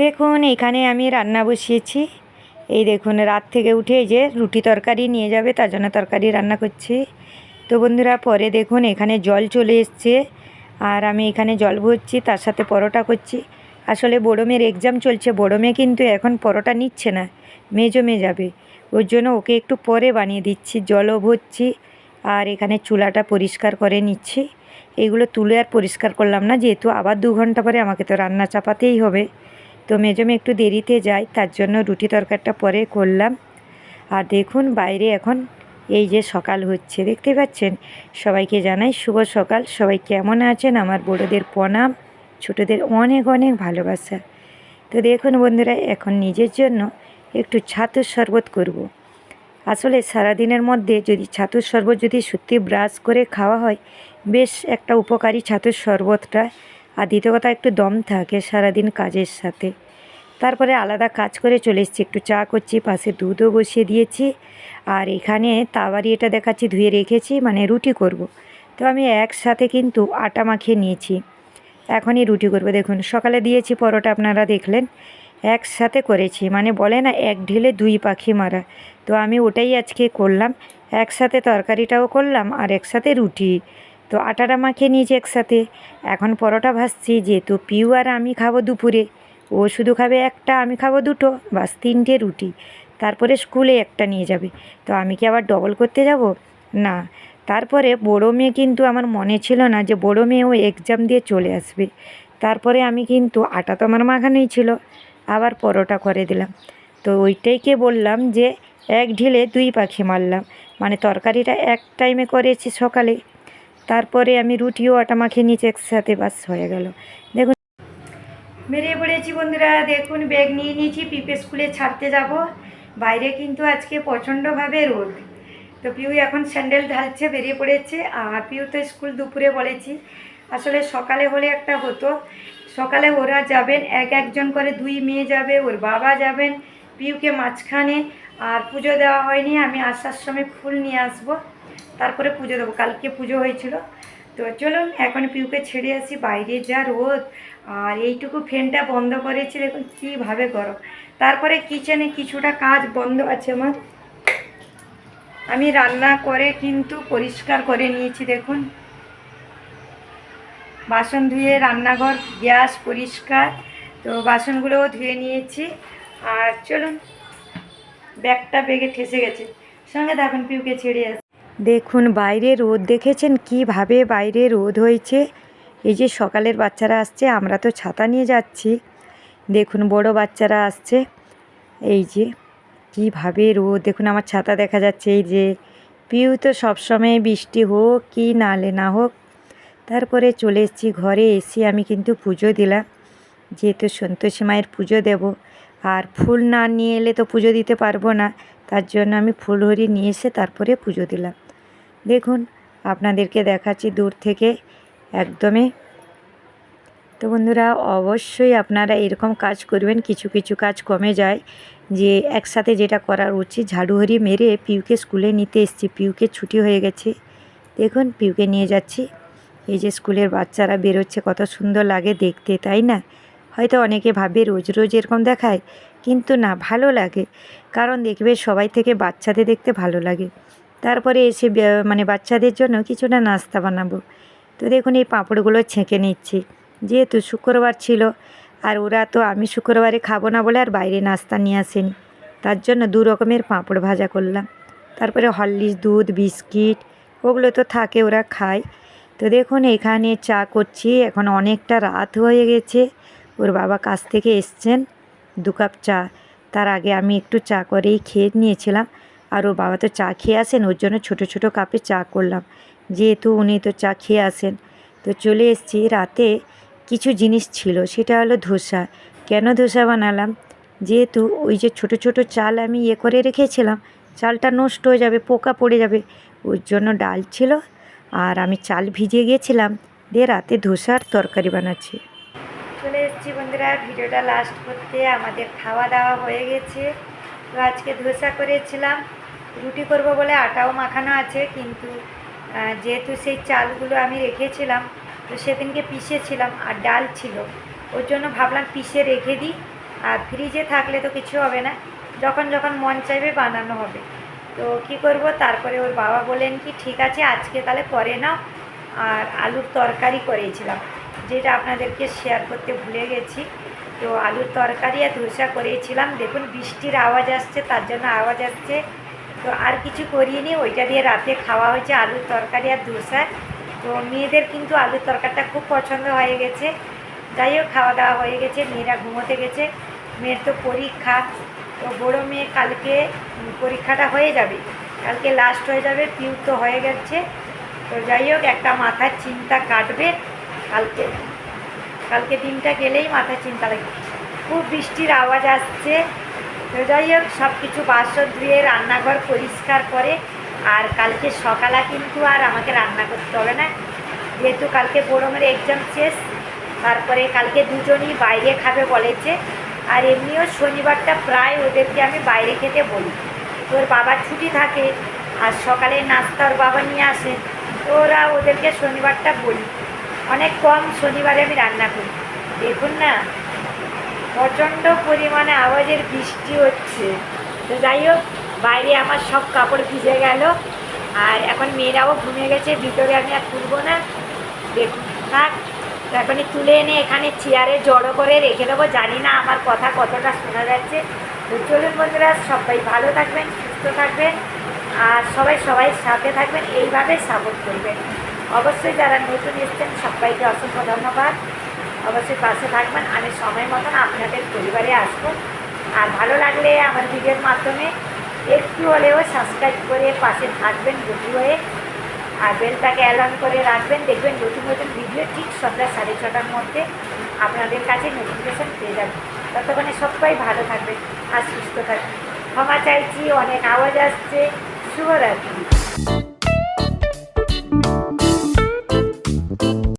দেখুন, এখানে আমি রান্না বসিয়েছি। এই দেখুন, রাত থেকে উঠে যে রুটি তরকারি নিয়ে যাবে, তার জন্য তরকারি রান্না করছি। তো বন্ধুরা, পরে দেখুন, এখানে জল চলে এসছে। আর আমি এখানে জল ভরছি, তার সাথে পরোটা করছি। আসলে বড়ো মেয়ের এক্সাম চলছে বড়ো মেয়ে কিন্তু এখন পরোটা নিচ্ছে না মেয়ে যাবে। ওর জন্য ওকে একটু পরে বানিয়ে দিচ্ছি, জলও ভরছি। আর এখানে চুলাটা পরিষ্কার করে নিচ্ছি। এইগুলো তুলে আর পরিষ্কার করলাম না, যেহেতু আবার দু ঘণ্টা পরে আমাকে তো রান্না চাপাতেই হবে। তো মেজমে একটু দেরিতে যাই, তার জন্য রুটি তরকারিটা পরে করলাম। আর দেখুন বাইরে এখন এই যে সকাল হচ্ছে, দেখতে পাচ্ছেন? সবাইকে জানাই শুভ সকাল। সবাই কেমন আছেন? আমার বড়োদের প্রণাম, ছোটোদের অনেক অনেক ভালোবাসা। তো দেখুন বন্ধুরা, এখন নিজের জন্য একটু ছাতুর শরবত করব। আসলে সারাদিনের মধ্যে যদি ছাতুর শরবত যদি সত্যি ব্রাশ করে খাওয়া হয়, বেশ একটা উপকারী ছাতুর শরবতটা। আর দ্বিতীয় কথা, একটু দম থাকে সারাদিন কাজের সাথে। তারপরে আলাদা কাজ করে চলে এসেছি, একটু চা করছি, পাশে দুধও বসিয়ে দিয়েছি। আর এখানে তাওয়ারি এটা দেখাচ্ছি, ধুয়ে রেখেছি মানে রুটি করব। তো আমি একসাথে কিন্তু আটা মাখিয়ে নিয়েছি। এখনই রুটি করব, দেখুন, সকালে দিয়েছি পরোটা, আপনারা দেখলেন। একসাথে করেছি। মানে বলে না, এক ঢিলে দুই পাখি মারা। তো আমি ওটাই আজকে করলাম। একসাথে তরকারিটাও করলাম আর একসাথে রুটি। তো আটাটা মাখিয়ে নিয়েছি একসাথে। এখন পরোটা ভাজছি, যেহেতু পিউ আর আমি খাব দুপুরে। ও শুধু খাবে একটা, আমি খাব দুটো, বাস তিনটে রুটি। তারপরে স্কুলে একটা নিয়ে যাবে। তো আমি কি আবার ডবল করতে যাব? না। তারপরে বড়ো মেয়ে কিন্তু আমার মনে ছিল না যে বড়ো মেয়ে ও এক্সাম দিয়ে চলে আসবে। তারপরে আমি কিন্তু আটা তো আমার মাখানোই ছিল। আবার পরোটা করে দিলাম। তো ওইটাইকে বললাম যে, এক ঢিলে দুই পাখি মারলাম। মানে তরকারিটা এক টাইমে করেছি সকালে। তারপরে আমি রুটিও আটা মাখিয়ে নিয়েছি, একসাথে বাস হয়ে গেল। দেখুন। বেরিয়ে পড়েছি বন্ধুরা, দেখুন ব্যাগ নিয়ে নিয়েছি, পিপে স্কুলে ছাড়তে যাব। বাইরে কিন্তু আজকে প্রচণ্ডভাবে রোদ। তো পিউ এখন স্যান্ডেল ঢালছে, বেরিয়ে পড়েছে। আর পিউ তো স্কুল দুপুরে বলেছি। আসলে সকালে হলে একটা হতো। সকালে ওরা যাবেন, এক একজন করে দুই মেয়ে যাবে, ওর বাবা যাবেন, পিউকে মাঝখানে, আর পুজো দেওয়া হয়নি, আমি আসার সময় ফুল নিয়ে আসব, তারপরে পুজো দেবো, কালকে পুজো হয়েছিল। তো চলুন, এখন পিউকে ছেড়ে আসি, বাইরে যা রোদ, আর এইটুকু ফ্যানটা বন্ধ করেছি, দেখুন কীভাবে গরম। তারপরে কিচেনে কিছুটা কাজ বন্ধ আছে আমার আমি রান্না করে কিন্তু পরিষ্কার করে নিয়েছি, দেখুন। বাসন ধুয়ে রান্নাঘর, গ্যাস পরিষ্কার। তো বাসনগুলোও ধুয়ে নিয়েছি। আর চলুন, ব্যাগটা বেগে ঠেসে গেছে। সঙ্গে দেখুন পিউকে ছেড়ে আসি। দেখুন, বাইরে রোদ, দেখেছেন কীভাবে বাইরে রোদ হয়েছে? এই যে সকালের বাচ্চারা আসছে, আমরা তো ছাতা নিয়ে যাচ্ছি। দেখুন, বড় বাচ্চারা আসছে। এই যে কীভাবে রোদ, দেখুন আমার ছাতা দেখা যাচ্ছে। এই যে পিউ তো সবসময় বৃষ্টি হোক কি নালে না হোক তারপরে চলে এসেছি। ঘরে এসে আমি কিন্তু পুজো দিলাম। যেহেতু সন্তোষী মায়ের পুজো দেব। আর ফুল না নিয়ে এলে তো পুজো দিতে পারব না। তার জন্য আমি ফুলহরি নিয়ে এসে তারপরে পুজো দিলাম। দেখুন, আপনাদেরকে দেখাচ্ছি দূর থেকে একদমই। তো বন্ধুরা, অবশ্যই আপনারা এরকম কাজ করবেন। কিছু কিছু কাজ কমে যায়। যে একসাথে যেটা করার উচিত, ঝাড়ুহরি মেরে পিউকে স্কুলে নিতে এসেছি। পিউকে ছুটি হয়ে গেছে। দেখুন, পিউকে নিয়ে যাচ্ছি। এই যে স্কুলের বাচ্চারা বেরোচ্ছে, কত সুন্দর লাগে দেখতে, তাই না? হয়তো অনেকে ভাবে রোজ রোজ এরকম দেখায়, কিন্তু না, ভালো লাগে। কারণ দেখবে সবাই থেকে বাচ্চাদের দেখতে ভালো লাগে। তারপরে এসে মানে বাচ্চাদের জন্য কিছুটা নাস্তা বানাবো। তো দেখুন, এই পাঁপড়গুলো ছেঁকে নিচ্ছি। যেহেতু শুক্রবার ছিল, আর ওরা তো আমি শুক্রবারে খাব না বলে আর বাইরে নাস্তা নিয়ে আসেনি। তার জন্য দু রকমের পাঁপড় ভাজা করলাম। তারপরে হরলিক্স, দুধ, বিস্কিট, ওগুলো তো থাকে, ওরা খায়। তো দেখুন, এখানে চা করছি। এখন অনেকটা রাত হয়ে গেছে। ওর বাবা কাছ থেকে এসছেন, দু কাপ চা। তার আগে আমি একটু চা করেই খেয়ে নিয়েছিলাম। আর ওর বাবা তো চা খেয়ে আসেন, ওর জন্য ছোটো ছোটো কাপে চা করলাম। যেহেতু উনি তো চা খেয়ে আসেন। তো চলে এসেছি। রাতে কিছু জিনিস ছিল, সেটা হলো ধোসা। কেন ধোসা বানালাম? যেহেতু ওই যে ছোট ছোট চাল আমি ইয়ে করে রেখেছিলাম, চালটা নষ্ট হয়ে যাবে, পোকা পড়ে যাবে। ওর জন্য ডাল ছিল আর আমি চাল ভিজিয়ে গিয়েছিলাম দিয়ে রাতে ধোসার তরকারি বানাচ্ছি। চলে এসেছি বন্ধুরা, ভিডিওটা লাস্ট করতে, আমাদের খাওয়া দাওয়া হয়ে গেছে। তো আজকে ধোসা করেছিলাম, রুটি করব বলে আটাও মাখানো আছে, কিন্তু যেহেতু সেই চালগুলো আমি রেখেছিলাম, তো সেদিনকে পিষেছিলাম, আর ডাল ছিল। ওর জন্য ভাবলাম পিষে রেখে দিই, আর ফ্রিজে থাকলে তো কিছু হবে না, যখন যখন মন চাইবে বানানো হবে। তো কি করব? তারপরে ওর বাবা বলেন কি, ঠিক আছে, আজকে তাহলে করে নাও। আর আলুর তরকারি করেছিলাম, যেটা আপনাদেরকে শেয়ার করতে ভুলে গেছি। তো আলুর তরকারি আর ধোসা করেছিলাম। দেখুন, বৃষ্টির আওয়াজ আসছে, তার জন্য আওয়াজ আসছে। তো আর কিছু করিনি, ওইটা দিয়ে রাতে খাওয়া হয়েছে আলুর তরকারি আর ধোসা। তো মেয়েদের কিন্তু আলুর তরকারিটা খুব পছন্দ হয়ে গেছে। যাই হোক, খাওয়া দাওয়া হয়ে গেছে, মেয়েরা ঘুমোতে গেছে। মেয়ের তো পরীক্ষা তো বড়ো মেয়ে কালকে পরীক্ষাটা হয়ে যাবে। কালকে লাস্ট হয়ে যাবে পিউ তো হয়ে গেছে। তো যাই হোক, একটা মাথার চিন্তা কাটবে কালকে। কালকে দিনটা গেলেই মাথায় চিন্তা লাগবে। খুব বৃষ্টির আওয়াজ আসছে। তো যাই হোক সব কিছু বাসন ধুয়ে রান্নাঘর পরিষ্কার করে, আর কালকে সকালে কিন্তু আর আমাকে রান্না করতে হবে না। যেহেতু কালকে বড়মের এক্সাম শেষ, তারপরে কালকে দুজনই বাইরে খাবে বলেছে। আর এমনিও শনিবারটা প্রায় ওদেরকে আমি বাইরে খেতে বলি। তোর বাবার ছুটি থাকে, আর সকালে নাস্তা ওর বাবা নিয়ে আসে, তো ওরা ওদেরকে শনিবারটা বলি। অনেক কম শনিবারে আমি রান্না করি। দেখুন না, প্রচণ্ড পরিমাণে আওয়াজের বৃষ্টি হচ্ছে। তো যাই হোক, বাইরে আমার সব কাপড় ভিজে গেল, আর এখন মেয়েরাও ঘুমিয়ে গেছে, ভিতরে আমি আর তুলবো না। দেখুন, থাক। এখনই তুলে এনে এখানে চেয়ারে জড়ো করে রেখে দেবো। জানি না আমার কথা কতটা শোনা যাচ্ছে। চলুন বন্ধুরা, সবাই ভালো থাকবেন, সুস্থ থাকবেন, আর সবাই সবাই সাথে থাকবেন, এইভাবে সাপোর্ট করবেন। অবশ্যই যারা নতুন এসছেন, সবাইকে অসংখ্য ধন্যবাদ। অবশ্যই পাশে থাকবেন, আমি সময় মতন আপনাদের পরিবারে আসব। আর ভালো লাগলে আমার ভিডিওর মাধ্যমে একটু হলেও সাবস্ক্রাইব করে পাশে থাকবেন, বন্ধু হয়ে। আর বেলটাকে অ্যালার্ম করে রাখবেন। দেখবেন নতুন নতুন ভিডিও ঠিক সন্ধ্যা সাড়ে ছটার মধ্যে আপনাদের কাছে নোটিফিকেশান পেয়ে যাবে। ততক্ষণে সবাই ভালো থাকবেন আর সুস্থ থাকবেন। ক্ষমা চাইছি, অনেক আওয়াজ আসছে। শুভরাত্রি।